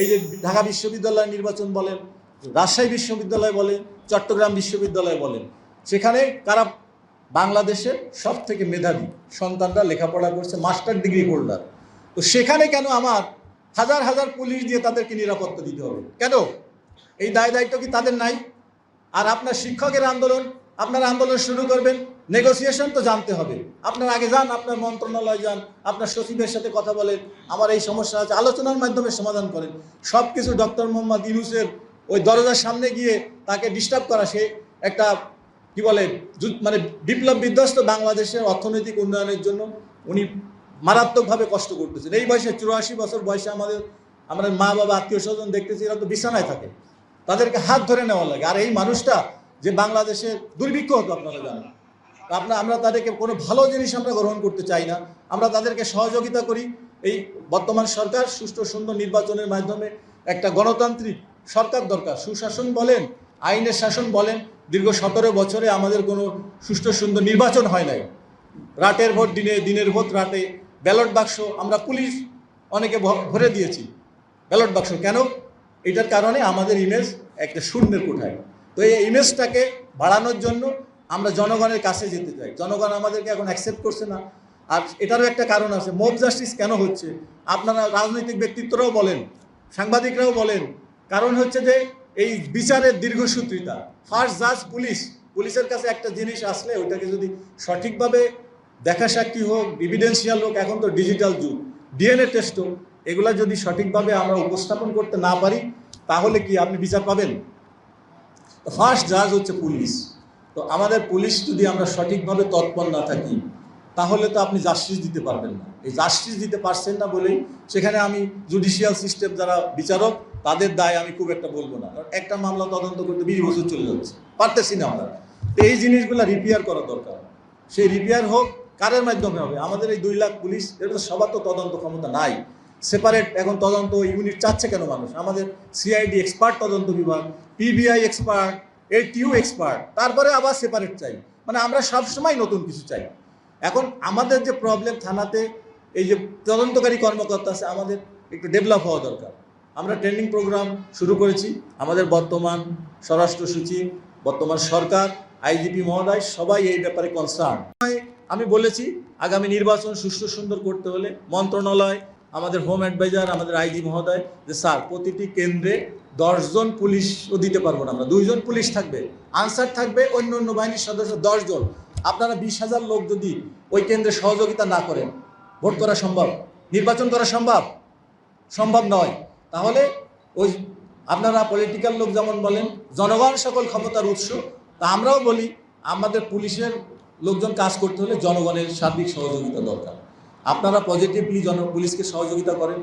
এই যে ঢাকা বিশ্ববিদ্যালয় নির্বাচন বলেন, রাজশাহী বিশ্ববিদ্যালয় বলেন, চট্টগ্রাম বিশ্ববিদ্যালয় বলেন, সেখানে কারা বাংলাদেশের সব থেকে মেধাবী? সন্তানরা লেখাপড়া করছে, মাস্টার ডিগ্রি হোল্ডার। তো সেখানে কেন আমার হাজার হাজার পুলিশ দিয়ে তাদেরকে নিরাপত্তা দিতে হবে? কেন? এই দায় দায়িত্ব কি তাদের নাই? আর আপনার শিক্ষকের আন্দোলন, আপনার আন্দোলন শুরু করবেন নেগোসিয়েশন তো জানতে হবে। আপনার আগে যান, আপনার মন্ত্রণালয় যান, আপনার সচিবের সাথে কথা বলেন, আমার এই সমস্যা আছে, আলোচনার মাধ্যমে সমাধান করেন। সব কিছু ডক্টর মোহাম্মদ ইউনুসের ওই দরজার সামনে গিয়ে তাকে ডিস্টার্ব করা, সে একটা, কি বলে মানে বিপ্লব বিধ্বস্ত বাংলাদেশের অর্থনৈতিক উন্নয়নের জন্য উনি মারাত্মকভাবে কষ্ট করতেছেন। এই বয়সে চুরাশি বছর বয়সে আমাদের আমাদের মা বাবা, আত্মীয় স্বজন দেখতেছি, এরা তো বিছানায় থাকে। তাদেরকে হাত ধরে নেওয়া লাগে। আর এই মানুষটা যে বাংলাদেশে দুর্ভিক্ষ হতো, আপনারা জানেন। আপনার আমরা তাদেরকে কোনো ভালো জিনিস আমরা গ্রহণ করতে চাই না। আমরা তাদেরকে সহযোগিতা করি। এই বর্তমান সরকার সুষ্ঠু সুন্দর নির্বাচনের মাধ্যমে একটা গণতান্ত্রিক সরকার দরকার। সুশাসন বলেন, আইনের শাসন বলেন, দীর্ঘ সতেরো বছরে আমাদের কোনো সুষ্ঠু সুন্দর নির্বাচন হয় নাই। রাতের ভোট, দিনে, দিনের ভোট, রাতে ব্যালট বাক্স আমরা পুলিশ অনেকে ভরে দিয়েছি। ব্যালট বাক্স কেন? এটার কারণে আমাদের ইমেজ একটা শূন্যের কোঠায়। তো এই ইমেজটাকে বাড়ানোর জন্য আমরা জনগণের কাছে যেতে চাই। জনগণ আমাদেরকে এখন অ্যাকসেপ্ট করছে না। আর এটারও একটা কারণ আছে মোব জাস্টিস কেন হচ্ছে? আপনারা রাজনৈতিক ব্যক্তিত্বরাও বলেন, সাংবাদিকরাও বলেন। কারণ হচ্ছে যে, এই বিচারের দীর্ঘসূত্রিতা। ফার্স্ট জাজ পুলিশ পুলিশের কাছে একটা জিনিস আসলে ওইটাকে যদি সঠিকভাবে দেখা সাক্ষী হোক এভিডেন্সিয়াল হোক, এখন তো ডিজিটাল যুগ। ডিএনএ টেস্ট হোক, এগুলো যদি সঠিকভাবে আমরা উপস্থাপন করতে না পারি, তাহলে কি আপনি বিচার পাবেন? ফার্স্ট জাজ হচ্ছে পুলিশ তো আমাদের পুলিশ যদি আমরা সঠিকভাবে তৎপর না থাকি, তাহলে তো আপনি জাস্টিস দিতে পারবেন না। এই জাস্টিস দিতে পারছেন না বলেই সেখানে আমি জুডিশিয়াল সিস্টেম যারা বিচারক, তাদের দায় আমি খুব একটা বলব না। কারণ একটা মামলা তদন্ত করতে বিশ বছর চলে যাচ্ছে, পারতেছি না আমরা। তো এই জিনিসগুলো রিপেয়ার করা দরকার। সেই রিপেয়ার হোক, কারের মাধ্যমে হবে। আমাদের এই দুই লাখ পুলিশ, এটা তো সবার তো তদন্ত ক্ষমতা নাই। সেপারেট এখন তদন্ত ইউনিট চাচ্ছে কেন মানুষ? আমাদের সিআইডি এক্সপার্ট তদন্ত বিভাগ পিবিআই এক্সপার্ট এটিউ এক্সপার্ট তারপরে আবার সেপারেট চাই। মানে আমরা সবসময় নতুন কিছু চাই। এখন আমাদের যে প্রবলেম থানাতে এই যে তদন্তকারী কর্মকর্তা আছে, আমাদের একটু ডেভেলপ হওয়া দরকার। আমরা ট্রেনিং প্রোগ্রাম শুরু করেছি। আমাদের বর্তমান স্বরাষ্ট্র সচিব, বর্তমান সরকার আইজিপি মহোদয়, সবাই এই ব্যাপারে কনসার্ন আমি বলেছি, আগামী নির্বাচন সুষ্ঠু সুন্দর করতে হলে মন্ত্রণালয়, আমাদের হোম অ্যাডভাইজার আমাদের আইজি মহোদয়, যে স্যার, প্রতিটি কেন্দ্রে দশজন পুলিশও দিতে পারব না আমরা। দুইজন পুলিশ থাকবে, আনসার থাকবে, অন্য অন্য বাহিনীর সদস্য দশজন। আপনারা বিশ হাজার লোক যদি ওই কেন্দ্রে সহযোগিতা না করেন, ভোট করা সম্ভব? নির্বাচন করা সম্ভব? সম্ভব নয়। তাহলে ওই আপনারা পলিটিক্যাল লোক যেমন বলেন, জনগণ সকল ক্ষমতার উৎস, তা আমরাও বলি, আমাদের পুলিশের লোকজন কাজ করতে হলে জনগণের সার্বিক সহযোগিতা দরকার। আপনারা পজিটিভলি জন পুলিশকে সহযোগিতা করেন।